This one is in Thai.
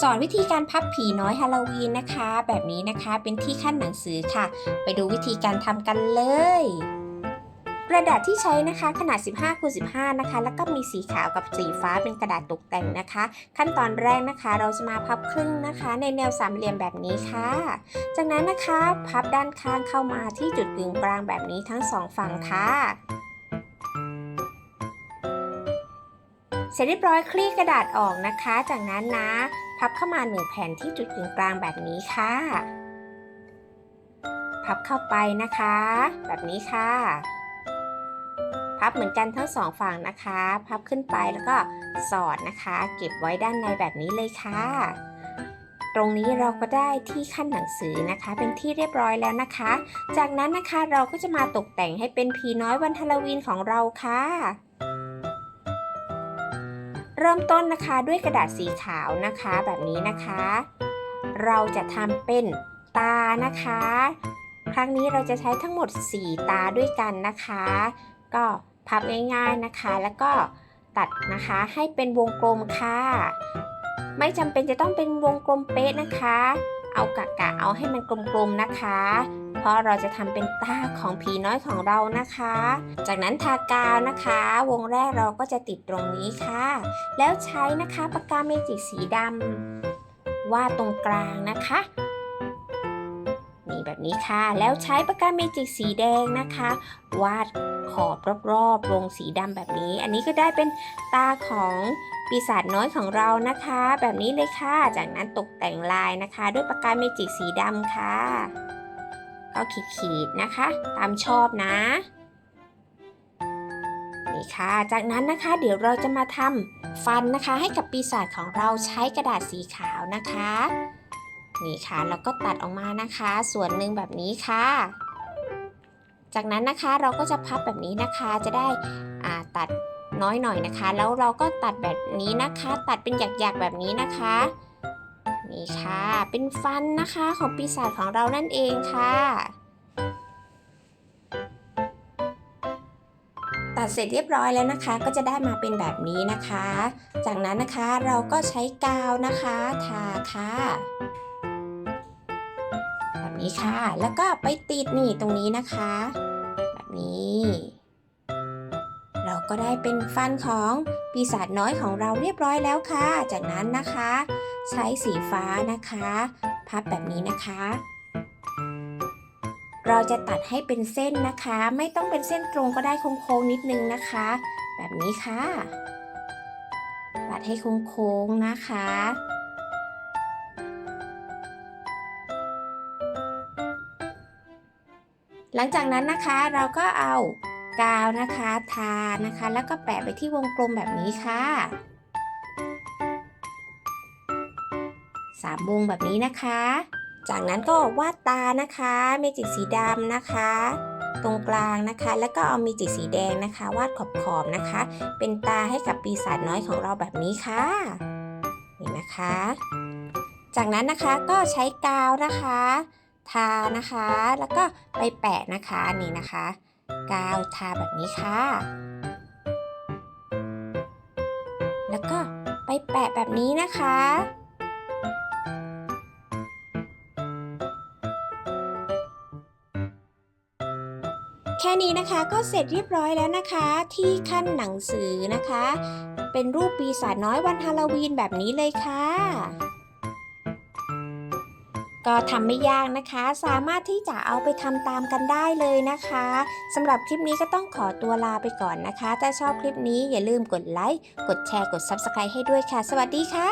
สอนวิธีการพับผีน้อยฮาโลวีนนะคะ แบบนี้นะคะเป็นที่ขั้นหนังสือค่ะ ไปดูวิธีการทำกันเลยกระดาษที่ใช้นะคะขนาด 15คูณ15 นะคะ แล้วก็มีสีขาวกับสีฟ้าเป็นกระดาษตกแต่งนะคะ ขั้นตอนแรกนะคะ เราจะมาพับครึ่งนะคะ ในแนวสามเหลี่ยมแบบนี้ค่ะ จากนั้นนะคะพับด้านข้างเข้ามาที่จุดกึ่งกลางแบบนี้ทั้งสองฝั่งค่ะเสร็จเรียบร้อยคลี่กระดาษออกนะคะ จากนั้นนะ พับเข้ามาหนึ่งแผ่นที่จุดกึ่งกลางแบบนี้ค่ะ พับเข้าไปนะคะ แบบนี้ค่ะ พับเหมือนกันทั้งสองฝั่งนะคะ พับขึ้นไปแล้วก็สอดนะคะ เก็บไว้ด้านในแบบนี้เลยค่ะ ตรงนี้เราก็ได้ที่ขั้นหนังสือนะคะ เป็นที่เรียบร้อยแล้วนะคะ จากนั้นนะคะเราก็จะมาตกแต่งให้เป็นผีน้อยวันฮาโลวีนของเราค่ะ เริ่มต้นนะคะด้วยกระดาษสีขาวนะคะแบบนี้นะคะ เราจะทำเป็นตานะคะ ครั้งนี้เราจะใช้ทั้งหมด 4 ตาด้วยกันนะคะ ก็พับง่ายๆนะคะ แล้วก็ตัดนะคะให้เป็นวงกลมค่ะ ไม่จำเป็นจะต้องเป็นวงกลมเป๊ะนะคะ เอากะกะเอาให้มันกลมๆนะคะ เพราะเราจะทำเป็นตาของผีน้อยของเรานะคะ จากนั้นทากาวนะคะ วงแรกเราก็จะติดตรงนี้ค่ะ แล้วใช้นะคะปากกาเมจิกสีดำวาดตรงกลางนะคะนี่แบบนี้ค่ะ แล้วใช้ปากกาเมจิกสีแดงนะคะ วาดขอบรอบๆวงสีดำแบบนี้ อันนี้ก็ได้เป็นตาของปีศาจน้อยของเรานะคะ แบบนี้เลยค่ะ จากนั้นตกแต่งลายนะคะ ด้วยปากกาเมจิกสีดำค่ะ ก็ขีดๆนะคะ ตามชอบนะนี่ค่ะ จากนั้นนะคะ เดี๋ยวเราจะมาทำฟันนะคะ ให้กับปีศาจของเราใช้กระดาษสีขาวนะคะนี่ค่ะแล้วก็ตัดออกมานะคะ ส่วนหนึ่งแบบนี้ค่ะ จากนั้นนะคะเราก็จะพับแบบนี้นะคะจะได้ตัดน้อยหน่อยนะคะ แล้วเราก็ตัดแบบนี้นะคะ ตัดเป็นหยักๆแบบนี้นะคะ นี่ค่ะ เป็นฟันนะคะของปีศาจของเรานั่นเองค่ะ ตัดเสร็จเรียบร้อยแล้วนะคะ ก็จะได้มาเป็นแบบนี้นะคะ จากนั้นนะคะเราก็ใช้กาวนะคะทาค่ะแบบนี้ค่ะ แล้วก็ไปติดนี่ตรงนี้นะคะ แบบนี้ เราก็ได้เป็นฟันของปีศาจน้อยของเราเรียบร้อยแล้วค่ะ จากนั้นนะคะ ใช้สีฟ้านะคะพับแบบนี้นะคะ เราจะตัดให้เป็นเส้นนะคะ ไม่ต้องเป็นเส้นตรงก็ได้โค้งๆนิดนึงนะคะ แบบนี้ค่ะ ตัดให้โค้งๆนะคะหลังจากนั้นนะคะเราก็เอา กาวนะคะ ทานะคะ แล้วก็แปะไปที่วงกลมแบบนี้ค่ะสามวงแบบนี้นะคะ จากนั้นก็วาดตานะคะเมจิกสีดำนะคะ ตรงกลางนะคะ แล้วก็เอาเมจิกสีแดงนะคะ วาดขอบๆนะคะ เป็นตาให้กับปีศาจน้อยของเราแบบนี้ค่ะนี่นะคะ จากนั้นนะคะก็ใช้กาวนะคะ ทานะคะ แล้วก็ไปแปะนะคะนี่นะคะ กาวทาแบบนี้ค่ะ แล้วก็ไปแปะแบบนี้นะคะ แค่นี้นะคะก็เสร็จเรียบร้อยแล้วนะคะ ที่ขั้นหนังสือนะคะ เป็นรูปปีศาจน้อยวันฮาโลวีนแบบนี้เลยค่ะ ก็ทำไม่ยากนะคะ สามารถที่จะเอาไปทำตามกันได้เลยนะคะสำหรับคลิปนี้ก็ต้องขอตัวลาไปก่อนนะคะ ถ้าชอบคลิปนี้อย่าลืมกดไลค์ กดแชร์ กด Subscribe ให้ด้วยค่ะ สวัสดีค่ะ